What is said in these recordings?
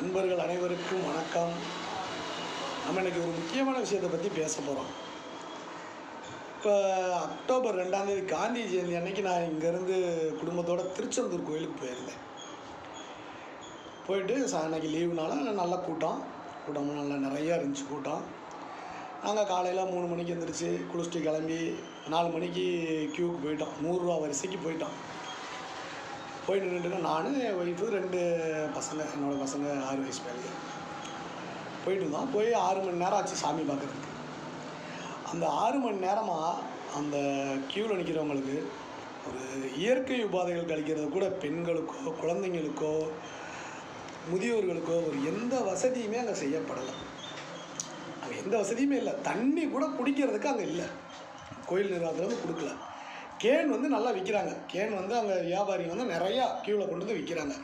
நண்பர்கள் அனைவருக்கும் வணக்கம். நம்ம இன்றைக்கி ஒரு முக்கியமான விஷயத்தை பற்றி பேச போகிறோம் இப்போ அக்டோபர் ரெண்டாந்தேதி காந்தி ஜெயந்தி அன்னைக்கு நான் இங்கேருந்து குடும்பத்தோட திருச்செந்தூர் கோயிலுக்கு போயிருந்தேன். போயிட்டு சா அன்னைக்கு லீவுனால நல்ல கூட்டம் கூட்டம் நல்லா நிறையா இருந்துச்சு கூட்டம். நாங்கள் காலையில் மூணு மணிக்கு எழுந்திரிச்சு குளிச்சுட்டு கிளம்பி நாலு மணிக்கு க்யூக்கு போயிட்டோம். நூறுரூவா வரிசைக்கு போயிட்டோம். போய் நின்றுட்டு நான் என் ஒய்ஃபு ரெண்டு பசங்க என்னோடய பசங்க ஆறு வயசு பையன் போயிட்டு இருந்தோம் போய் ஆறு மணி நேரம் ஆச்சு சாமி பார்க்குறதுக்கு அந்த ஆறு மணி நேரமாக அந்த க்யூவில் நிற்கிறவங்களுக்கு ஒரு இயற்கை உபாதைகள் கழிக்கிறது கூட பெண்களுக்கோ குழந்தைங்களுக்கோ முதியோர்களுக்கோ ஒரு எந்த வசதியுமே அங்கே செய்யப்படலை. அங்கே எந்த வசதியுமே இல்லை. தண்ணி கூட குடிக்கிறதுக்கு அங்கே இல்லை. கோயில் நிர்வாகத்தில் வந்து கொடுக்கல. கேன் வந்து நல்லா விற்கிறாங்க கேன் வந்து அங்கே வியாபாரிங்க வந்து நிறையா க்யூவில் கொண்டு வந்து விற்கிறாங்க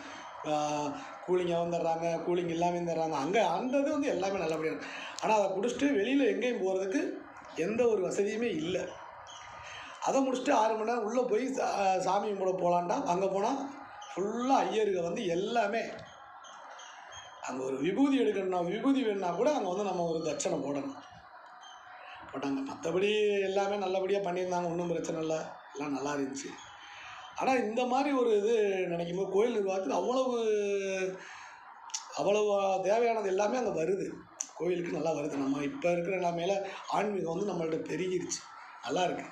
கூலிங்காக வந்துடுறாங்க கூலிங் இல்லாமல் வந்துடுறாங்க அங்கே அந்த இது வந்து எல்லாமே நல்லபடியாக ஆனால் அதை குடிச்சிட்டு வெளியில் எங்கேயும் போகிறதுக்கு எந்த ஒரு வசதியுமே இல்லை. அதை முடிச்சுட்டு ஆறு மணி நேரம் உள்ளே போய் சா- சாமி கும்பிட போகலான்டா அங்கே போனால் ஃபுல்லாக ஐயருங்க வந்து எல்லாமே அங்கே ஒரு விபூதி எடுக்கணும்னா விபூதி வேணும்னா கூட அங்கே வந்து நம்ம ஒரு தட்சணை போடணும். பட்டாங்க. மற்றபடி எல்லாமே நல்லபடியாக பண்ணியிருந்தாங்க. ஒன்றும் பிரச்சனை இல்லை. எல்லாம் நல்லா இருந்துச்சு. ஆனால் இந்த மாதிரி ஒரு இது நினைக்கும் போது கோயில் நிர்வாகத்துக்கு அவ்வளவு அவ்வளவு தேவையானது எல்லாமே அங்கே வருது. கோயிலுக்கு நல்லா வருது. நம்ம இப்போ இருக்கிற நிலமையில ஆன்மீகம் வந்து நம்மள்ட்ட பெருகிருச்சு. நல்லா இருக்கு.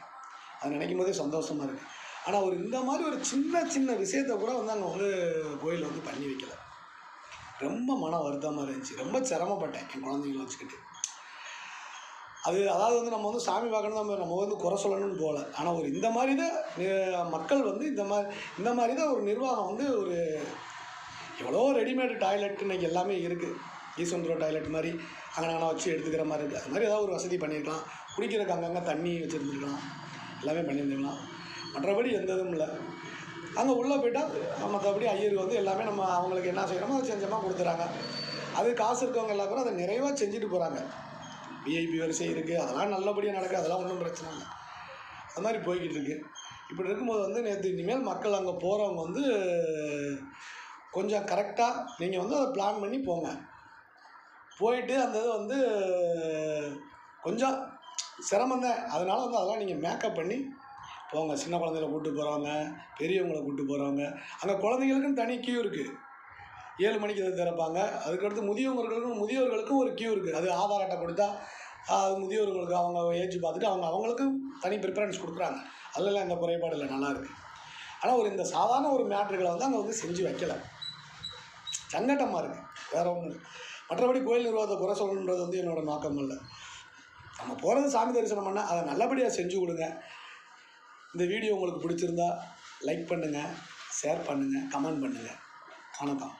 அது நினைக்கும் போதே சந்தோஷமாக இருக்குது ஆனால் ஒரு இந்த மாதிரி ஒரு சின்ன சின்ன விஷயத்தை கூட வந்து அங்கே வந்து கோயில் வந்து பண்ணி வைக்கல. ரொம்ப மன வருத்தமாக இருந்துச்சு. ரொம்ப சிரமப்பட்டேன் என் குழந்தைங்கள வச்சுக்கிட்டு. அது அதாவது வந்து நம்ம வந்து சாமி பார்க்கணும் நம்ம நம்ம வந்து குறை சொல்லணும்னு போகல. ஆனால் ஒரு இந்த மாதிரி தான் மக்கள் வந்து இந்த மாதிரி இந்த மாதிரி தான் ஒரு நிர்வாகம் வந்து ஒரு எவ்வளோ ரெடிமேடு டாய்லெட் இன்றைக்கி எல்லாமே இருக்குது ஈஸ்வந்தரோ டாய்லெட் மாதிரி அங்கே வச்சு எடுத்துக்கிற மாதிரி இருக்குது அது மாதிரி ஏதாவது ஒரு வசதி பண்ணியிருக்கலாம். குடிக்கிறதுக்கு அங்கங்கே தண்ணி வச்சுருந்துருக்கலாம். எல்லாமே பண்ணியிருந்துருக்கலாம். மற்றபடி எந்த இதுவும் இல்லை. அங்கே உள்ளே போயிட்டால் மற்றபடி ஐயர் வந்து எல்லாமே நம்ம அவங்களுக்கு என்ன செய்கிறோமோ அதை செஞ்சமாக கொடுத்துறாங்க. அது காசு இருக்கவங்க எல்லா பேரும் அதை நிறைவாக செஞ்சுட்டு போகிறாங்க விஐபி வரிசை இருக்குது அதெல்லாம் நல்லபடியாக நடக்குது அதெல்லாம் ஒன்றும் பிரச்சனை இல்லை. அது மாதிரி போய்கிட்டு இருக்கு. இப்படி இருக்கும்போது வந்து நேற்று இனிமேல் மக்கள் அங்கே போகிறவங்க வந்து கொஞ்சம் கரெக்டாக நீங்கள் வந்து அதை பிளான் பண்ணி போங்க. போயிட்டு அந்த இது வந்து கொஞ்சம் சிரமம் தான். அதனால வந்து அதெல்லாம் நீங்கள் மேக்கப் பண்ணி போங்க. சின்ன குழந்தைகளை கூப்பிட்டு போகிறவங்க பெரியவங்களை கூப்பிட்டு போகிறவங்க அங்கே குழந்தைங்களுக்குன்னு தனி கியூ இருக்குது ஏழு மணிக்கு இதை திறப்பாங்க. அதுக்கடுத்து முதியவர்களுக்கும் முதியோர்களுக்கும் ஒரு கியூ இருக்குது அது ஆதார் அட்டை கொடுத்தா அது முதியோர்களுக்கு அவங்க ஏஜ் பார்த்துட்டு அவங்க அவங்களுக்கும் தனி ப்ரிஃபரன்ஸ் கொடுக்குறாங்க. அதெல்லாம் எந்த குறைபாடு இல்லை. நல்லா இருக்குது ஆனால் ஒரு இந்த சாதாரண ஒரு மேட்ருகளை வந்து அங்கே வந்து செஞ்சு வைக்கலை. சங்கட்டமாக இருக்குது வேறு ஒன்றும் இல்லை. மற்றபடி கோயில் நிர்வாகத்தை குறை சொல்லணுன்றது வந்து என்னோட நோக்கம் இல்லை நம்ம போகிறது சாமி தரிசனம் பண்ணால் அதை நல்லபடியாக செஞ்சு கொடுங்க. இந்த வீடியோ உங்களுக்கு பிடிச்சிருந்தா லைக் பண்ணுங்கள் ஷேர் பண்ணுங்கள் கமெண்ட் பண்ணுங்கள் வணக்கம்.